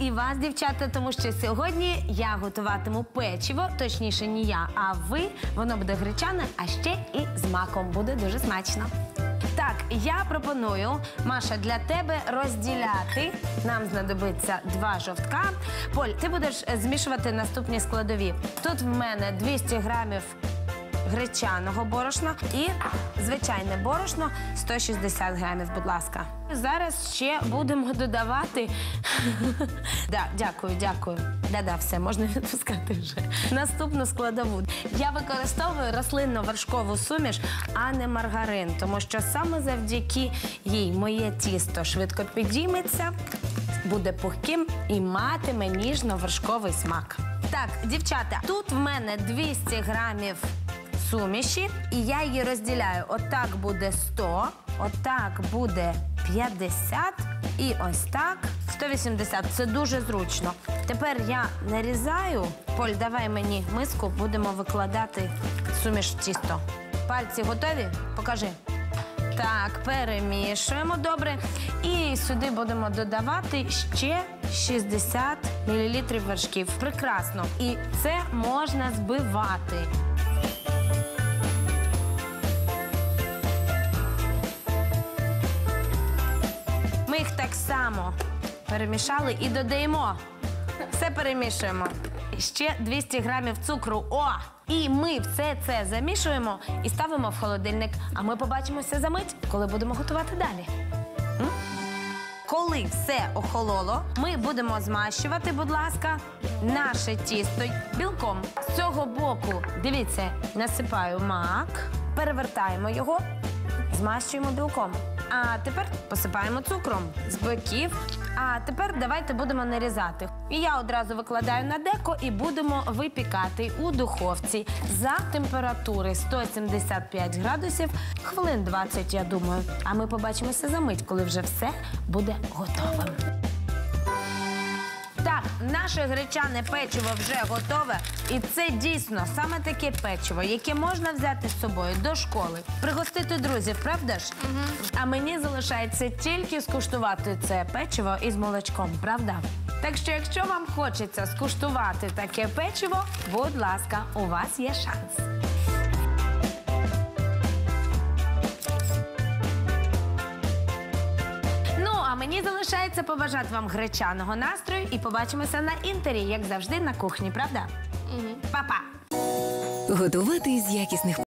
і вас, дівчата, тому що сьогодні я готуватиму печиво, точніше, не я, а ви. Воно буде гречане, а ще і з маком. Буде дуже смачно. Так, я пропоную, Маша, для тебе розділяти. Нам знадобиться два жовтка. Поль, ти будеш змішувати наступні складові. Тут в мене 200 грамів гречаного борошна і звичайне борошно 160 грамів, будь ласка. Зараз ще будемо додавати. да, дякую, дякую. Да-да, все, можна відпускати вже. Наступну складову. Я використовую рослинно-вершкову суміш, а не маргарин, тому що саме завдяки їй моє тісто швидко підійметься, буде пухким і матиме ніжно-вершковий смак. Так, дівчата, тут в мене 200 грамів суміші, і я її розділяю. Отак буде 100, отак буде 50 і ось так 180. Це дуже зручно. Тепер я нарізаю. Поль, давай мені миску, будемо викладати суміш в тісто. Пальці готові? Покажи. Так, перемішуємо добре. І сюди будемо додавати ще 60 мл вершків. Прекрасно. І це можна збивати. Ми так само перемішали і додаємо. Все перемішуємо. Ще 200 грамів цукру. О! І ми все це замішуємо і ставимо в холодильник. А ми побачимося за мить, коли будемо готувати далі. Коли все охололо, ми будемо змащувати, будь ласка, наше тісто білком. З цього боку, дивіться, насипаю мак, перевертаємо його, змащуємо білком. А тепер посипаємо цукром з боків. А тепер давайте будемо нарізати. І я одразу викладаю на деко і будемо випікати у духовці за температури 175 градусів, хвилин 20, я думаю. А ми побачимося за мить, коли вже все буде готовим. Наше гречане печиво вже готове. І це дійсно саме таке печиво, яке можна взяти з собою до школи, пригостити друзів, правда ж? А мені залишається тільки скуштувати це печиво із молочком, правда? Так що, якщо вам хочеться скуштувати таке печиво, будь ласка, у вас є шанс. Мені залишається побажати вам гречаного настрою і побачимося на інтері, як завжди, на кухні, правда? Па-па! Готувати із якісних